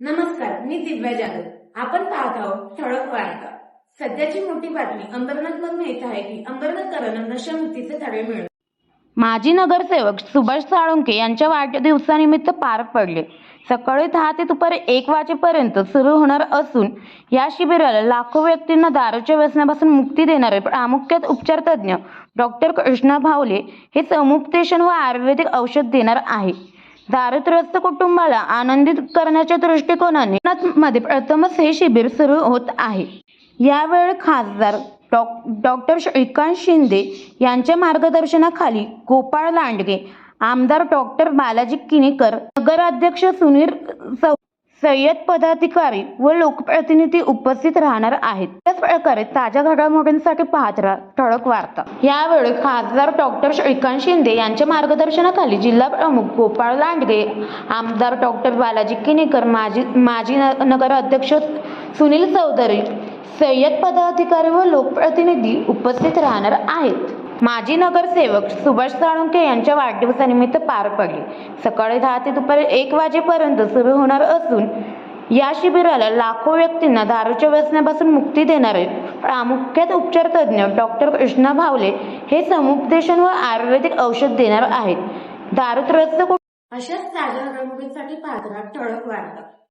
नमस्कार मी दिव्या जाधव. आपण पाहत आहोत ठळक वार्ता. सध्याची मोठी बातमी अंबरनाथ मधून येत आहे की अंबरनाथकरांना नशामुक्तीचे धडे मिळत माजी नगरसेवक सुभाष साळुंके यांच्या वाढदिवसानिमित्त पार पडले. सकाळी दहा ते दुपारी एक वाजेपर्यंत सुरू होणार असून या शिबिराला लाखो व्यक्तींना दारूच्या व्यसनापासून मुक्ती देणारे प्रामुख्यात उपचार तज्ज्ञ डॉक्टर कृष्णा भावले हे समुपदेशन व आयुर्वेदिक औषध देणार आहे. दारिद्र्यस्त कुटुंबाला आनंदित करण्याच्या दृष्टिकोनाने मध्ये प्रथमच हे शिबिर सुरू होत आहे. यावेळी खासदार डॉ- डॉक्टर श्रीकांत शिंदे यांच्या मार्गदर्शनाखाली गोपाळ लांडगे आमदार डॉक्टर बालाजी किनीकर नगराध्यक्ष सुनील चौ सय्यद पदाधिकारी व लोकप्रतिनिधी उपस्थित राहणार आहेत. त्याच प्रकारे ताज्या घडामोडींसाठी पाहत राहा ठळक वार्ता. यावेळी खासदार डॉक्टर श्रीकांत शिंदे यांच्या मार्गदर्शनाखाली जिल्हा प्रमुख गोपाळ लांडगे आमदार डॉक्टर बालाजी किनेकर माजी माजी न- नगराध्यक्ष सुनील चौधरी सय्यद पदाधिकारी व लोकप्रतिनिधी उपस्थित राहणार आहेत. माजी नगरसेवक सुभाष साळुंके यांच्या वाढदिवसानिमित्त पार पडले. सकाळी दहा ते दुपारी एक वाजेपर्यंत सुरू होणार असून या शिबिराला लाखो व्यक्तींना दारूच्या व्यसनापासून मुक्ती देणारे प्रामुख्यात उपचार तज्ज्ञ डॉक्टर कृष्णा भावले हे समुपदेशन व आयुर्वेदिक औषध देणार आहेत. दारूत्रस्त अशाच ताज्या घडामोडींसाठी पाहत ठळक वार्ता.